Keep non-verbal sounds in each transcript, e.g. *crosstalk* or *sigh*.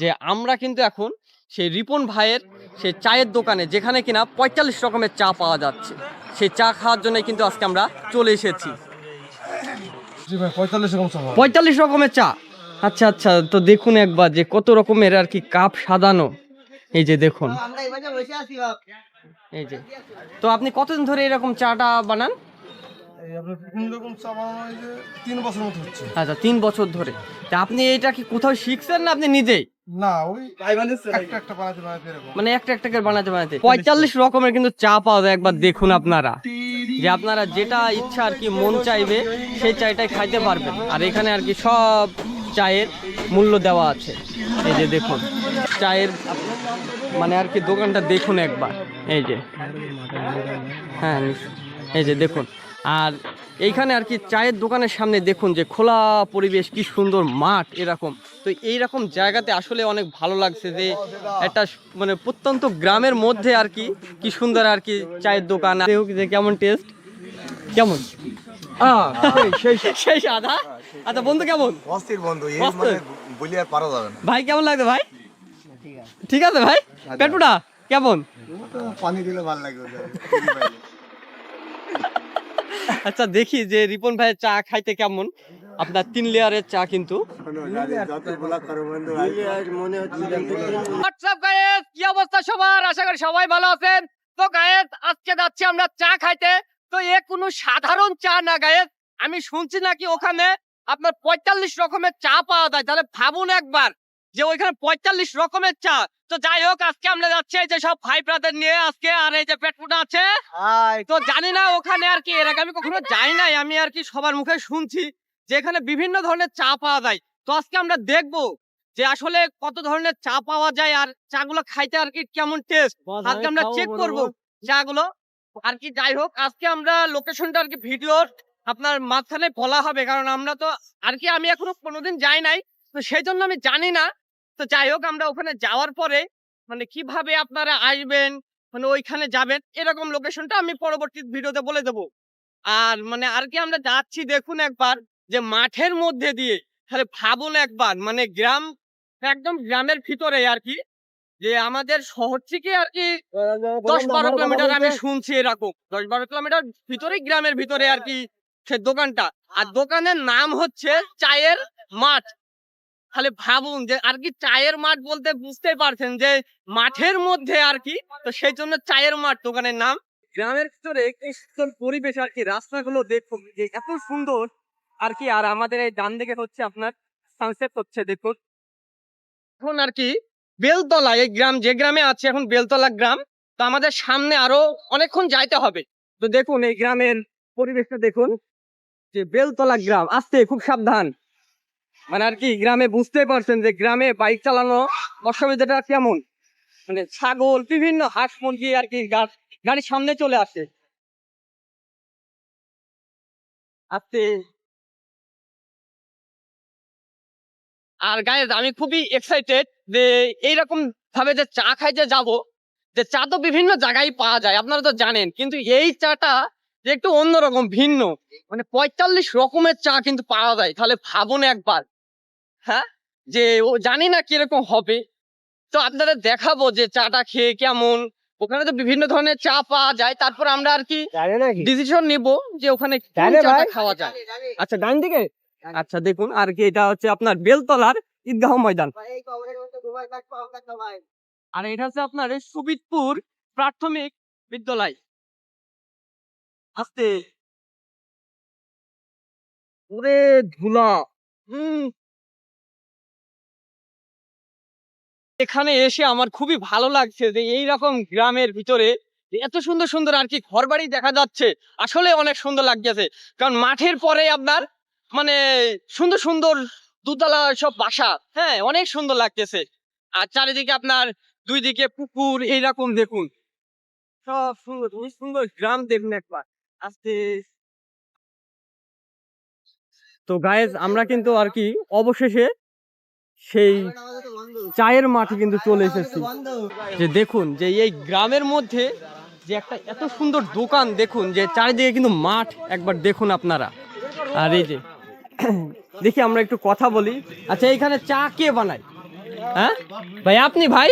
যে আমরা কিন্তু এখন সেই রিপন ভাইয়ের সেই চায়ের দোকানে যেখানে কিনা পঁয়তাল্লিশ রকমের চা পাওয়া যাচ্ছে। সেই চা খাওয়ার জন্য কিন্তু আজকে আমরা চলে এসেছি। পঁয়তাল্লিশ রকমের চা? আচ্ছা আচ্ছা তো দেখুন একবার যে কত রকমের আর কি কাপ সাজানো। এই যে দেখুন। এই যে। তো আপনি কতদিন ধরে এরকম চাটা বানান? আপনার বিভিন্ন রকম চা বানানো যে তিন বছর মতো হচ্ছে। আচ্ছা তিন বছর ধরে। তা আপনি এটা কি কোথাও শিখছেন না আপনি নিজেই? না ওই একটা একটা বানাতে বানাতে এরকম। মানে একটা একটা করে বানাতে বানাতে। পঁয়তাল্লিশ রকমের কিন্তু চা পাওয়া যায় একবার দেখুন আপনারা। যে আপনারা যেটা ইচ্ছা আর কি মন চাইবে সেই চাইটাই খাইতে পারবেন। আর এখানে আর কি সব চায়ের মূল্য দেওয়া আছে। এই যে দেখুন চায়ের মানে আর কি দোকানটা দেখুন একবার। এই যে। হ্যাঁ এই যে দেখুন। আর এইখানে আর কি চায়ের দোকানের সামনে দেখুন যে খোলা পরিবেশ কি সুন্দর মাঠ এরকম। তো এইরকম জায়গাতে আসলে অনেক ভালো লাগছে যে একটা মানে প্রত্যন্ত গ্রামের মধ্যে আর কি কি সুন্দর আর কি চায়ের দোকান। যে কেমন টেস্ট কেমন? সেই সাদা আচ্ছা বন্ধু কেমন? অস্থির বন্ধু এই অস্থির? মানে বলি আর পারা যাবে না। ভাই কেমন লাগছে ভাই? ঠিক আছে। ভাই? পেটুটা কেমন? পানি দিলে ভালো লাগবে। *laughs* আচ্ছা দেখি যে রিপন ভাইয়ের চা খাইতে কেমন? আপনার তিন লেয়ারের চা কিন্তু। কি অবস্থা সবার? আশা করি সবাই ভালো আছেন। তো গায়েস আজকে যাচ্ছি আমরা চা খাইতে। তো এ কোনো সাধারণ চা না গায়েস আমি শুনছি নাকি ওখানে আপনার পঁয়তাল্লিশ রকমের চা পাওয়া যায়। তাহলে ভাবুন একবার। যে ওইখানে পঁয়তাল্লিশ রকমের চা। তো যাই হোক আজকে আমরা যাচ্ছি এই যে সব ভাই ব্রাদার নিয়ে আজকে আর এই যে পেটফুটা আছে। তো জানি না ওখানে আর কি এর আগে আমি কখনো যাই নাই আমি আর কি সবার মুখে শুনছি যে এখানে বিভিন্ন ধরনের চা পাওয়া যায়। তো আজকে আমরা দেখব যে আসলে কত ধরনের চা পাওয়া যায় আর চাগুলো খাইতে আর কি কেমন টেস্ট আজকে আমরা চেক করব চাগুলো। আর কি যাই হোক আজকে আমরা লোকেশনটা আর কি ভিডিওর আপনার মাঝখানে বলা হবে কারণ আমরা তো আর কি আমি এখনও কোনোদিন যাই নাই। তো সেই জন্য আমি জানি না তো যাই হোক, আমরা ওখানে যাওয়ার পরে মানে কীভাবে আপনারা আসবেন মানে ওইখানে যাবেন, এরকম লোকেশনটা আমি পরবর্তী ভিডিওতে বলে দেবো। আর মানে আর কি আমরা যাচ্ছি দেখুন একবার, যে মাঠের মধ্যে দিয়ে, তাহলে ভাবুন একবার মানে গ্রাম, একদম গ্রামের ভিতরে আর কি, যে আমাদের শহর থেকে আর কি দশ বারো কিলোমিটার আমি শুনছি এরকম, দশ বারো কিলোমিটার ভিতরেই গ্রামের ভিতরে আর কি, সে দোকানটা। আর দোকানের নাম হচ্ছে চায়ের মাঠ। তাহলে ভাবুন যে আর কি চায়ের মাঠ বলতে বুঝতে পারছেন যে মাঠের মধ্যে আর কি তো সেই জন্য চায়ের মাঠ দোকানের নাম। গ্রামের ভিতরে সুন্দর পরিবেশ আর কি রাস্তাগুলো দেখুন যে এত সুন্দর। আর কি আর আমাদের এই ডান দিকে হচ্ছে আপনার সানসেট হচ্ছে দেখুন। এখন আর কি বেলতলা এই গ্রাম যে গ্রামে আছে এখন বেলতলা গ্রাম তো আমাদের সামনে আরও অনেকক্ষণ যাইতে হবে। তো দেখুন এই গ্রামের পরিবেশটা দেখুন যে বেলতলা গ্রাম আসতে খুব সাবধান। মানে আর কি, গ্রামে বুঝতেই পারছেন যে গ্রামে বাইক চালানো অসুবিধাটা কেমন? মানে ছাগল, বিভিন্ন হাঁস, মুরগি আর কি গাড়ির সামনে চলে আসে। আর গায়ে আমি খুবই এক্সাইটেড যে এইরকম ভাবে যে চা খাইতে যাব, যে চা তো বিভিন্ন জায়গায় পাওয়া যায়, আপনারা তো জানেন, কিন্তু এই চাটা যে একটু অন্যরকম, ভিন্ন। মানে পঁয়তাল্লিশ রকমের চা কিন্তু পাওয়া যায়, তাহলে ভাবুন একবার। হ্যাঁ? যে ও জানি না কীরকম হবে। তো আপনাদের দেখাবো যে চাটা খেয়ে কেমন। ওখানে তো বিভিন্ন ধরনের চা পাওয়া যায়। তারপর আমরা আর কি ডিসিশন নিব যে ওখানে? খাওয়া যায়। আচ্ছা ডান দিকে? আচ্ছা দেখুন আর কি এটা হচ্ছে আপনার বেলতলার ঈদগাহ ময়দান। আর এটা হচ্ছে আপনার সুবিদপুর প্রাথমিক বিদ্যালয়। আস্তে। ওরে ধুলা। হুম। এখানে এসে আমার খুবই ভালো লাগছে যে এই রকম গ্রামের ভিতরে এত সুন্দর সুন্দর আর কি ঘর বাড়ি দেখা যাচ্ছে। আসলে অনেক সুন্দর লাগতেছে। কারণ মাঠের পরে আপনার মানে সুন্দর সুন্দর দুতলা সব বাসা হ্যাঁ অনেক সুন্দর লাগতেছে। আর চারিদিকে আপনার দুই দিকে পুকুর এইরকম দেখুন। সব সুন্দর সুন্দর গ্রাম দেখুন একবার। আস্তে। তো গায়েস আমরা কিন্তু আর কি অবশেষে সেই চায়ের মাঠে কিন্তু চলে এসেছি। যে দেখুন যে এই গ্রামের মধ্যে যে একটা এত সুন্দর দোকান দেখুন যে চারিদিকে কিন্তু মাঠ একবার দেখুন আপনারা। আর এই যে দেখি আমরা একটু কথা বলি। আচ্ছা এইখানে চা কে বানায়? হ্যাঁ? ভাই আপনি ভাই?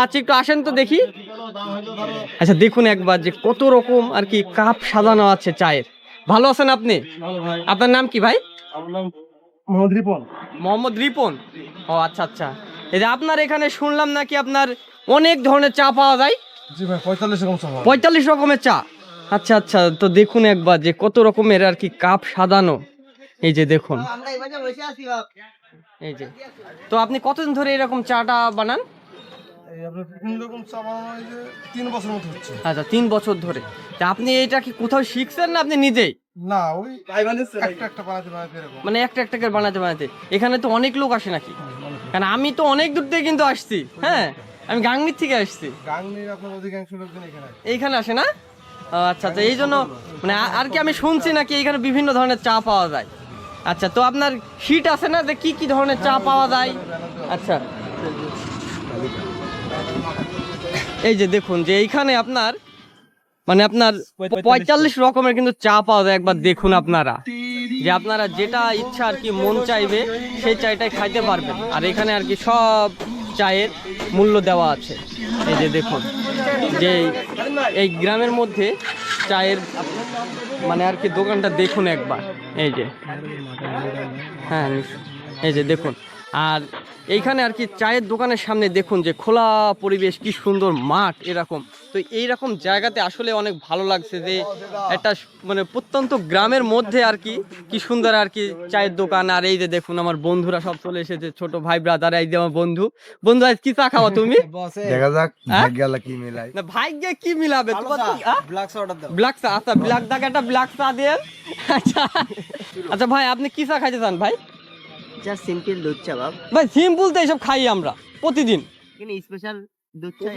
আচ্ছা একটু আসেন তো দেখি। আচ্ছা দেখুন একবার যে কত রকম আর কি কাপ সাজানো আছে চায়ের। ভালো আছেন আপনি? আপনার নাম কি ভাই? মোহাম্মদ রিপন? ও আচ্ছা আচ্ছা। এই যে আপনার এখানে শুনলাম নাকি আপনার অনেক ধরনের চা পাওয়া যায়? জি ভাই পঁয়তাল্লিশ রকম চা পঁয়তাল্লিশ রকমের চা? আচ্ছা আচ্ছা তো দেখুন একবার যে কত রকমের আর কি কাপ সাজানো। এই যে দেখুন। এই যে। তো আপনি কতদিন ধরে এরকম চাটা বানান? আচ্ছা তিন বছর ধরে। তা আপনি এটা কি কোথাও শিখছেন না আপনি নিজেই? না ওই একটা একটা বানাতে বানাতে এরকম। মানে একটা একটা করে বানাতে বানাতে। এখানে তো অনেক লোক আসে নাকি? কারণ আমি তো অনেক দূর থেকে কিন্তু আসছি হ্যাঁ? আমি গাংনির থেকে আসছি। গাংনির আপনার অধিকাংশ লোকজন এখানে এইখানে আসে না? ও, আচ্ছা আচ্ছা এই জন্য মানে আর কি আমি শুনছি নাকি এইখানে বিভিন্ন ধরনের চা পাওয়া যায়। আচ্ছা তো আপনার শীট আছে না? যে কি কি ধরনের চা পাওয়া যায়? আচ্ছা। এই যে দেখুন যে এইখানে আপনার মানে আপনার পঁয়তাল্লিশ রকমের কিন্তু চা পাওয়া যায় একবার দেখুন আপনারা। যে আপনারা যেটা ইচ্ছা আর কি মন চাইবে সেই চাইটাই খাইতে পারবেন। আর এখানে আর কি সব চায়ের মূল্য দেওয়া আছে। এই যে দেখুন যে এই গ্রামের মধ্যে চায়ের মানে আর কি দোকানটা দেখুন একবার। এই যে। হ্যাঁ এই যে দেখুন। আর এইখানে আর কি চায়ের দোকানের সামনে দেখুন যে খোলা পরিবেশ কি সুন্দর মাঠ এরকম। তো এইরকম জায়গাতে আসলে অনেক ভালো লাগছে যে একটা মানে প্রত্যন্ত গ্রামের মধ্যে আর কি কি সুন্দর আর কি চায়ের দোকান। আর এই যে দেখুন আমার বন্ধুরা সব চলে এসেছে ছোট ভাই ব্রাদার এই যে আমার বন্ধু। বন্ধু আজ কি চা খাওয়া তুমি? দেখা যাক হ্যাঁ? ভাগ্য আল্লাহ কি মিলাই না ভাগ্যে কি মিলাবে? তোমার তো- আ? ব্ল্যাক চা আচ্ছা ব্ল্যাক দাগ একটা ব্ল্যাক চা দিয়ে। আচ্ছা। আচ্ছা ভাই আপনি কি চা খাইতে চান ভাই? জাস্ট সিম্পল দুধ চা বাব ভাই সিম্পল তো এইসব খাই আমরা প্রতিদিন। কিন্তু স্পেশাল দুধ চাই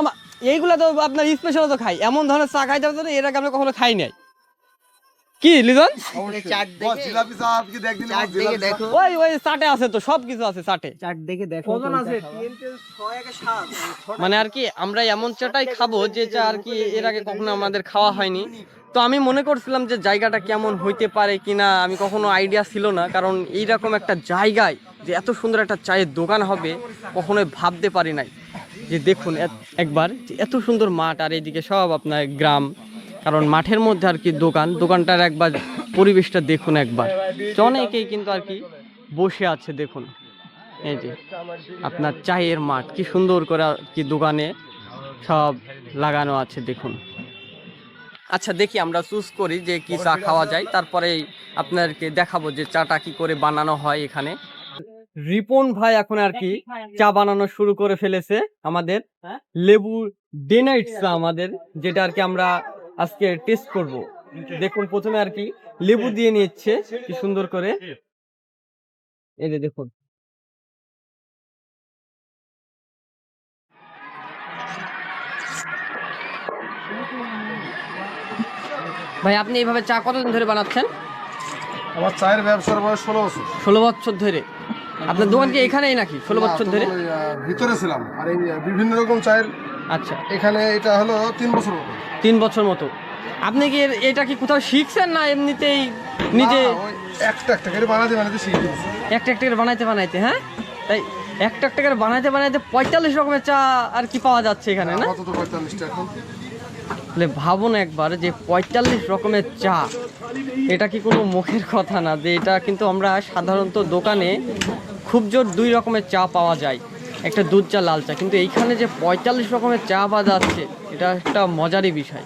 আমার এইগুলা তো আপনার স্পেশাল তো খাই। এমন ধরনের চা খাইতে এর আগে আমরা কখনো খাই নাই। কি লিজন? ওই ওই চাটে আছে তো সব কিছু আছে চাটে। চাট দেখে দেখো মানে আর কি আমরা এমন চাটাই খাব যে চা আর কি এর আগে কখনো আমাদের খাওয়া হয়নি। তো আমি মনে করছিলাম যে জায়গাটা কেমন হইতে পারে কিনা আমি কখনো আইডিয়া ছিল না। কারণ এইরকম একটা জায়গায় যে এত সুন্দর একটা চায়ের দোকান হবে কখনোই ভাবতে পারি নাই। যে দেখুন একবার এত সুন্দর মাঠ আর এইদিকে সব আপনার গ্রাম। কারণ মাঠের মধ্যে আর কি দোকান, দোকানটার একবার পরিবেশটা দেখুন একবার। অনেকেই কিন্তু আর কি বসে আছে, দেখুন। এই যে, আপনার চায়ের মাঠ, কি সুন্দর করে কি দোকানে সব লাগানো আছে, দেখুন। আচ্ছা দেখি আমরা চুজ করি যে কি চা খাওয়া যায়। তারপরে আপনাদেরকে দেখাবো যে চাটা কি করে বানানো হয় এখানে। রিপন ভাই এখন আর কি চা বানানো শুরু করে ফেলেছে আমাদের। লেবু ডে নাইট চা আমাদের যেটা আর কি আমরা আজকে টেস্ট করব। দেখুন প্রথমে আর কি লেবু দিয়ে নিচ্ছে কি সুন্দর করে। এই যে দেখুন। ভাই আপনি এইভাবে চা কতদিন ধরে বানাচ্ছেন? আমার চায়ের ব্যবসার বয়স ষোলো বছর। ষোলো বছর ধরে। আপনার দোকান কি এখানেই নাকি? ষোলো বছর ধরে? ভিতরে ছিলাম। আর এই বিভিন্ন রকম চায়ের আচ্ছা। এখানে এটা হলো তিন বছর মতো। তিন বছর মতো। আপনি কি এটা কি কোথাও শিখছেন না এমনিতেই নিজে? একটা একটা করে বানাতে বানাতে শিখে একটা একটা করে বানাইতে বানাইতে হ্যাঁ? তাই একটা একটা করে বানাইতে বানাইতে পঁয়তাল্লিশ রকমের চা আর কি পাওয়া যাচ্ছে এখানে না? এখন। তাহলে ভাবুন একবার যে পঁয়তাল্লিশ রকমের চা এটা কি কোনো মুখের কথা না যে এটা কিন্তু আমরা সাধারণত দোকানে খুব জোর দুই রকমের চা পাওয়া যায়। একটা দুধ চা, লাল চা। কিন্তু এইখানে যে পঁয়তাল্লিশ রকমের চা পাওয়া যাচ্ছে, এটা একটা মজারই বিষয়।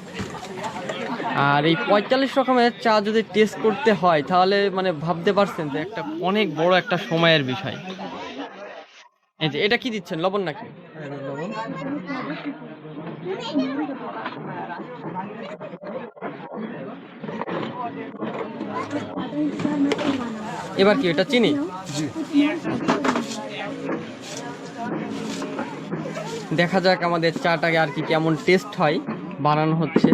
আর এই পঁয়তাল্লিশ রকমের চা যদি টেস্ট করতে হয়, তাহলে মানে ভাবতে পারছেন যে একটা অনেক বড় একটা সময়ের বিষয়। এই যে, এটা কি দিচ্ছেন? লবণ নাকি? এবার কি, এটা চিনি? দেখা যাক আমাদের চাটাকে আর কি কেমন টেস্ট হয় বানানো হচ্ছে।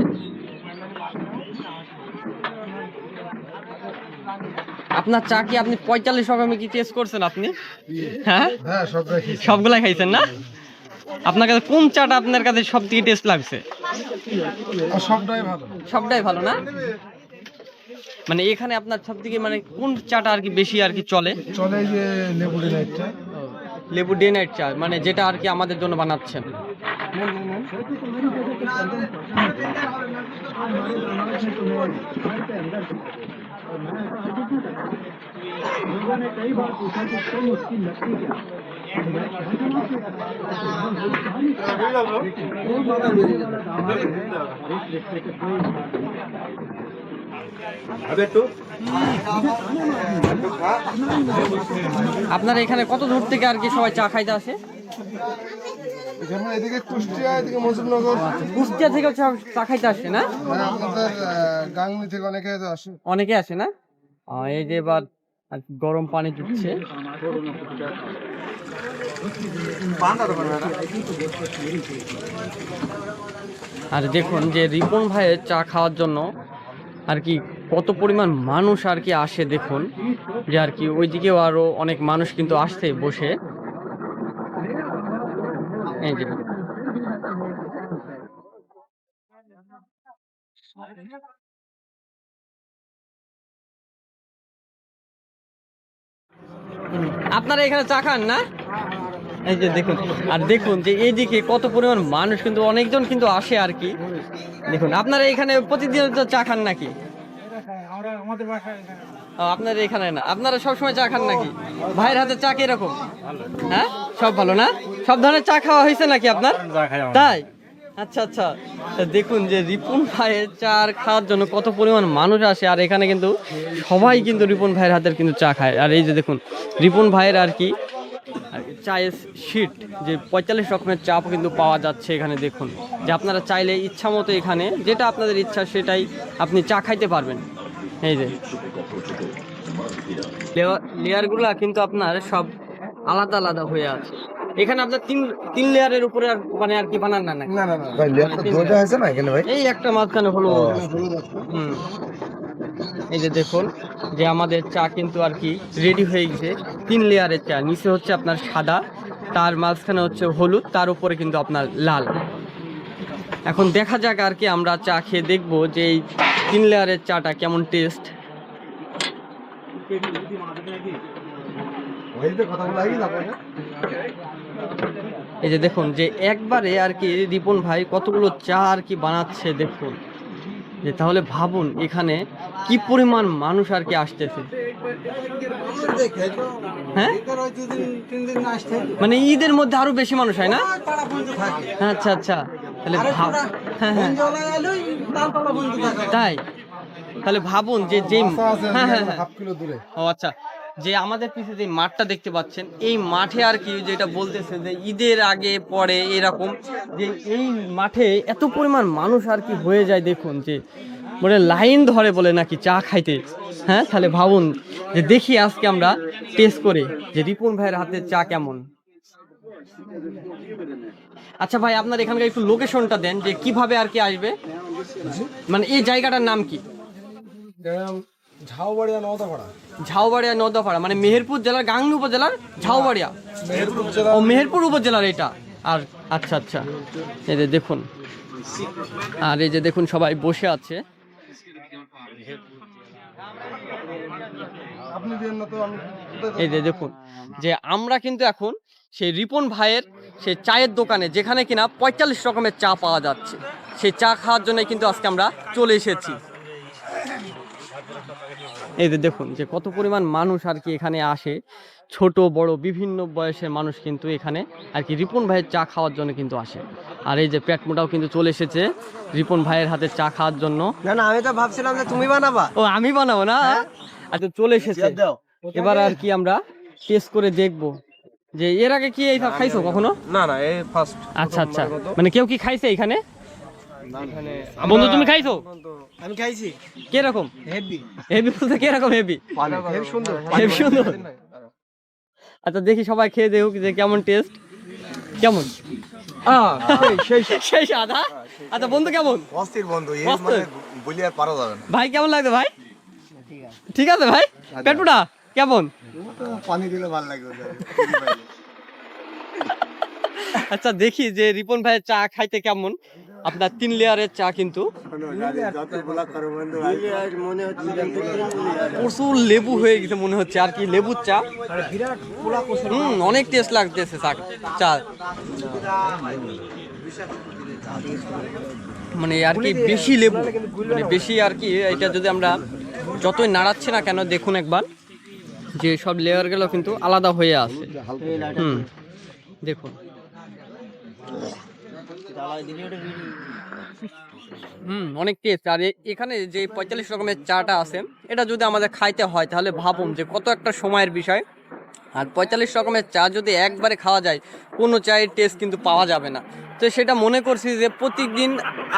আপনার চা কি আপনি পঁয়তাল্লিশ রকমের কি টেস্ট করছেন আপনি? হ্যাঁ? হ্যাঁ সবগুলাই খাইছেন না? আপনার কাছে কোন চাটা আপনার কাছে সব থেকে টেস্ট লাগছে সবটাই ভালো। সবটাই ভালো না? মানে এখানে আপনার সব থেকে মানে কোন চাটা আর কি বেশি আর কি চলে? চলে যে লেবু ডিনাইটটা লেবু ডে নাইট চা মানে যেটা আর কি আমাদের জন্য বানাচ্ছেন। আপনার এখানে কত দূর থেকে আর কি সবাই চা খাইতে আসে? এদিকে কুষ্টিয়া এদিকে মুজিবনগর। কুষ্টিয়া থেকে চা খাইতে আসে না? আপনাদের গাংনি থেকে অনেকে আসে। অনেকে আসে না? এই যে এবার আর কি গরম পানি দিচ্ছে। আর দেখুন যে রিপন ভাইয়ের চা খাওয়ার জন্য আর কি, কত পরিমাণ মানুষ আর কি আসে দেখুন, যে আর কি ওইদিকেও আরও অনেক মানুষ কিন্তু আসছে বসে। আপনারা এখানে চা খান না? এই যে দেখুন আর দেখুন যে এইদিকে কত পরিমাণ মানুষ কিন্তু অনেকজন কিন্তু আসে আর কি। দেখুন আপনারা এখানে প্রতিদিন তো চা খান নাকি? আপনারা এখানে না আপনারা সবসময় চা খান নাকি? ভাইয়ের হাতে চা কীরকম? হ্যাঁ? সব ভালো না? সব ধরনের চা খাওয়া হয়েছে নাকি আপনার? তাই? আচ্ছা আচ্ছা। তা দেখুন যে রিপুন ভাইয়ের চা খাওয়ার জন্য কত পরিমাণ মানুষ আসে আর এখানে কিন্তু সবাই কিন্তু রিপুন ভাইয়ের হাতের কিন্তু চা খায়। আর এই যে দেখুন রিপুন ভাইয়ের আর কি চায়ের শিট যে পঁয়তাল্লিশ রকমের চাপ কিন্তু পাওয়া যাচ্ছে এখানে দেখুন। যে আপনারা চাইলে ইচ্ছা মতো এখানে যেটা আপনাদের ইচ্ছা সেটাই আপনি চা খাইতে পারবেন। এই যে। লেয়ারগুলো কিন্তু আপনার সব আলাদা আলাদা হয়ে আছে। এখানে আপনার তিন তিন লেয়ারের উপরে আর মানে আর কি বানান না না না না ভাই লেয়ারটা ধোয়া হয়েছে না এখানে ভাই? এই একটা মাঝখানে হলো হলুদ হুম। এই যে দেখুন, যে আমাদের চা কিন্তু আর কি রেডি হয়ে গেছে। তিন লেয়ারের চা, নিচে হচ্ছে আপনার সাদা, তার মাঝখানে হচ্ছে হলুদ, তার উপরে কিন্তু আপনার লাল। এখন দেখা যাক আর কি আমরা চা খেয়ে দেখব যে এই তিন লেয়ারের চাটা কেমন টেস্ট এই যে দেখুন, যে একবারে আর কি রিপন ভাই কতগুলো চা আর কি বানাচ্ছে দেখুন। যে তাহলে ভাবুন এখানে কি পরিমাণ মানুষ আর কি আসতেছে? হ্যাঁ? মানে ঈদের মধ্যে আরও বেশি মানুষ হয় না? আচ্ছা আচ্ছা। তাহলে ভাব হ্যাঁ হ্যাঁ। তাই? তাহলে ভাবুন যে যে হ্যাঁ হ্যাঁ হ্যাঁ। হাফ কিলো দূরে। ও আচ্ছা। যে আমাদের পিছে যে মাঠটা দেখতে পাচ্ছেন, এই মাঠে আর কি যেটা বলতেছে যে ঈদের আগে, পরে এরকম, যে এই মাঠে এত পরিমাণ মানুষ আর কি হয়ে যায় দেখুন, যে মানে লাইন ধরে বলে নাকি চা খাইতে। হ্যাঁ তাহলে ভাবুন, যে দেখি আজকে আমরা টেস্ট করে যে রিপন ভাইয়ের হাতে চা কেমন। আচ্ছা ভাই, আপনার এখানকার একটু লোকেশনটা দেন, যে কীভাবে আর কি আসবে? মানে এই জায়গাটার নাম কি? ঝাউবাড়িয়া নওদাপাড়া। ঝাউবাড়িয়া নদাপাড়া মানে মেহেরপুর জেলার গাংনী উপজেলার ঝাউবাড়িয়া। মেহেরপুর জেলা ও মেহেরপুর উপজেলার এটা। আর আচ্ছা আচ্ছা। এই যে দেখুন। আর এই যে দেখুন সবাই বসে আছে। এই যে দেখুন যে আমরা কিন্তু এখন সেই রিপন ভাইয়ের সেই চায়ের দোকানে যেখানে কিনা পঁয়তাল্লিশ রকমের চা পাওয়া যাচ্ছে। সেই চা খাওয়ার জন্য কিন্তু আজকে আমরা চলে এসেছি। এই যে দেখুন যে কত পরিমাণ মানুষ আর কি এখানে আসে। ছোট বড় বিভিন্ন বয়সের মানুষ কিন্তু এখানে আর কি রিপন ভাইয়ের চা খাওয়ার জন্য কিন্তু আসে। আর এই যে পেট মোটাও কিন্তু চলে এসেছে রিপন ভাইয়ের হাতে চা খাওয়ার জন্য। না না আমি তো ভাবছিলাম যে তুমি বানাবা। ও আমি বানাবো না? আচ্ছা চলে এসেছে। এবার আর কি আমরা টেস্ট করে দেখব। যে এর আগে কি এইসব খাইছো কখনো? না না এই ফার্স্ট আচ্ছা আচ্ছা। মানে কেউ কি খাইছে এখানে? বন্ধু তুমি খাইছো? আমি খাইছি। কীরকম? হেভি। হেভি বলতে কীরকম হেভি? হেভি সুন্দর। হেভি সুন্দর। আচ্ছা দেখি সবাই খেয়ে দেখুক যে কেমন টেস্ট। কেমন? সেই সেই সাদা আচ্ছা বন্ধু কেমন? অস্থির বন্ধু এই মানে বলি আর পারা যাবে না। ভাই কেমন লাগছে ভাই? ঠিক আছে। ভাই? পেটুটা কেমন? পানি দিলে ভালো লাগবে। আচ্ছা দেখি যে রিপন ভাই চা খাইতে কেমন। আপনার তিন লেয়ারের চা কিন্তু। প্রচুর লেবু হয়ে গেছে মনে হচ্ছে, আর কি লেবুর চা। হুম, অনেক টেস্ট লাগতেছে চা। মানে আর কি বেশি লেবু মানে বেশি আর কি, এটা যদি আমরা যতই নাড়াচ্ছি না কেন, দেখুন একবার, যে সব লেয়ারগুলো কিন্তু আলাদা হয়ে আছে। হুম, দেখুন। হুম, অনেক টেস্ট আর এখানে যে পঁয়তাল্লিশ রকমের চাটা আছে, এটা যদি আমাদের খাইতে হয়, তাহলে ভাবুন যে কত একটা সময়ের বিষয়। আর পঁয়তাল্লিশ রকমের চা যদি একবারে খাওয়া যায়, কোনো চায়ের টেস্ট কিন্তু পাওয়া যাবে না। তো সেটা মনে করছি যে প্রতিদিন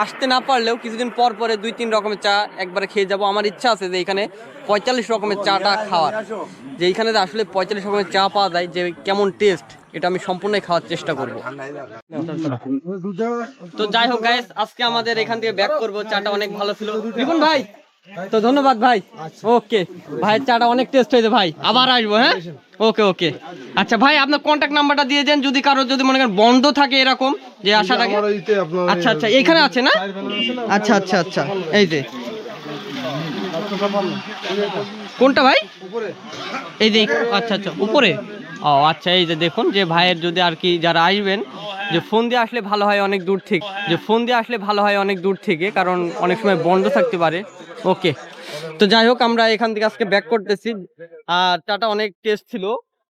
আসতে না পারলেও কিছুদিন পর পরে দুই তিন রকমের চা একবারে খেয়ে যাব। আমার ইচ্ছা আছে যে এখানে পঁয়তাল্লিশ রকমের চাটা খাওয়ার। যে এখানে আসলে পঁয়তাল্লিশ রকমের চা পাওয়া যায়, যে কেমন টেস্ট এটা আমি সম্পূর্ণই খাওয়ার চেষ্টা করব। তো যাই হোক গাইস আজকে আমাদের এখান থেকে ব্যাক করব। চাটা অনেক ভালো ছিল। রিপন ভাই তো ধন্যবাদ ভাই। ওকে ভাইয়ের চাটা অনেক টেস্ট হয়েছে ভাই। আবার আসব হ্যাঁ? ওকে ওকে আচ্ছা ভাই আপনার কন্ট্যাক্ট নাম্বারটা দিয়ে দেন। যদি কারও যদি মনে করেন বন্ধ থাকে এরকম যে এইতে আপনার আচ্ছা আচ্ছা এইখানে আছে না? আচ্ছা আচ্ছা আচ্ছা এই যে। কোনটা ভাই? এই যে আচ্ছা আচ্ছা উপরে। ও আচ্ছা এই যে দেখুন যে ভাইয়ের যদি আর কি যারা আসবেন, যে ফোন দিয়ে আসলে ভালো হয় অনেক দূর থেকে যে ফোন দিয়ে আসলে ভালো হয় অনেক দূর থেকে কারণ অনেক সময় বন্ধ থাকতে পারে। ওকে, তো যাই হোক, আমরা এখান থেকে আজকে ব্যাক করতেছি। আর চাটা অনেক টেস্ট ছিল।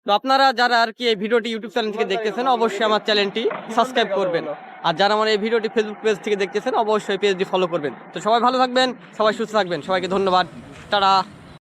তো আপনারা যারা আর কি এই ভিডিওটি ইউটিউব চ্যানেল থেকে দেখতেছেন, অবশ্যই আমার চ্যানেলটি সাবস্ক্রাইব করবেন। আর যারা আমার এই ভিডিওটি ফেসবুক পেজ থেকে দেখতেছেন, অবশ্যই পেজটি ফলো করবেন। তো সবাই ভালো থাকবেন, সবাই সুস্থ থাকবেন, সবাইকে ধন্যবাদ। টাটা।